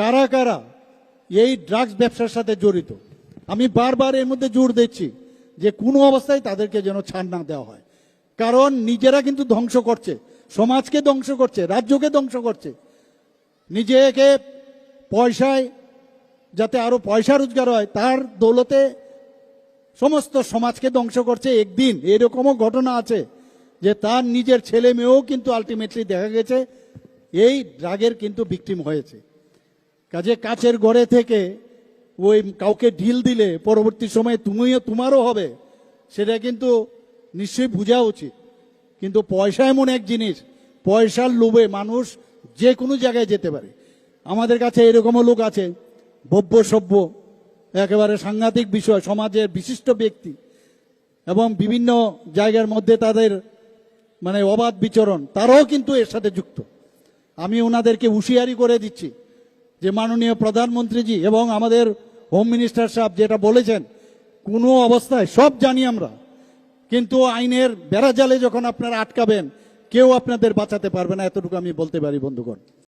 কারা কারা এই ড্রাগস ব্যবসার সাথে জড়িত? আমি বারবার এর মধ্যে জোর দিচ্ছি যে কোনো অবস্থায় তাদেরকে যেন ছাড় না দেওয়া হয়। কারণ নিজেরা কিন্তু ধ্বংস করছে, সমাজকে ধ্বংস করছে, রাজ্যকে ধ্বংস করছে। নিজেকে পয়সায়, যাতে আরও পয়সা রোজগার হয়, তার দৌলতে সমস্ত সমাজকে ধ্বংস করছে একদিন। এরকমও ঘটনা আছে যে তার নিজের ছেলে মেয়েও কিন্তু আলটিমেটলি দেখা গেছে, এই ড্রাগের কিন্তু ভিকটিম হয়েছে। কাজে কাচের গড়ে থেকে ওই কাউকে ঢিল দিলে পরবর্তী সময়ে তুমিও তোমারও হবে, সেটা কিন্তু নিশ্চয়ই বোঝা উচিত। কিন্তু পয়সা এমন এক জিনিস, পয়সার লোভে মানুষ যে কোনো জায়গায় যেতে পারে। আমাদের কাছে এরকমও লোক আছে, ভব্য সভ্য, একেবারে সাংঘাতিক বিষয়, সমাজের বিশিষ্ট ব্যক্তি, এবং বিভিন্ন জায়গার মধ্যে তাদের মানে অবাধ বিচরণ, তারাও কিন্তু এর সাথে যুক্ত। আমি ওনাদেরকে হুঁশিয়ারি করে দিচ্ছি যে মাননীয় প্রধানমন্ত্রীজি এবং আমাদের হোম মিনিস্টার সাহেব যেটা বলেছেন, কোনো অবস্থায় সব জানি আমরা, কিন্তু আইনের বেড়াজালে যখন আপনারা আটকাবেন, কেউ আপনাদের বাঁচাতে পারবে না, এতটুকু আমি বলতে পারি, বন্ধুগণ।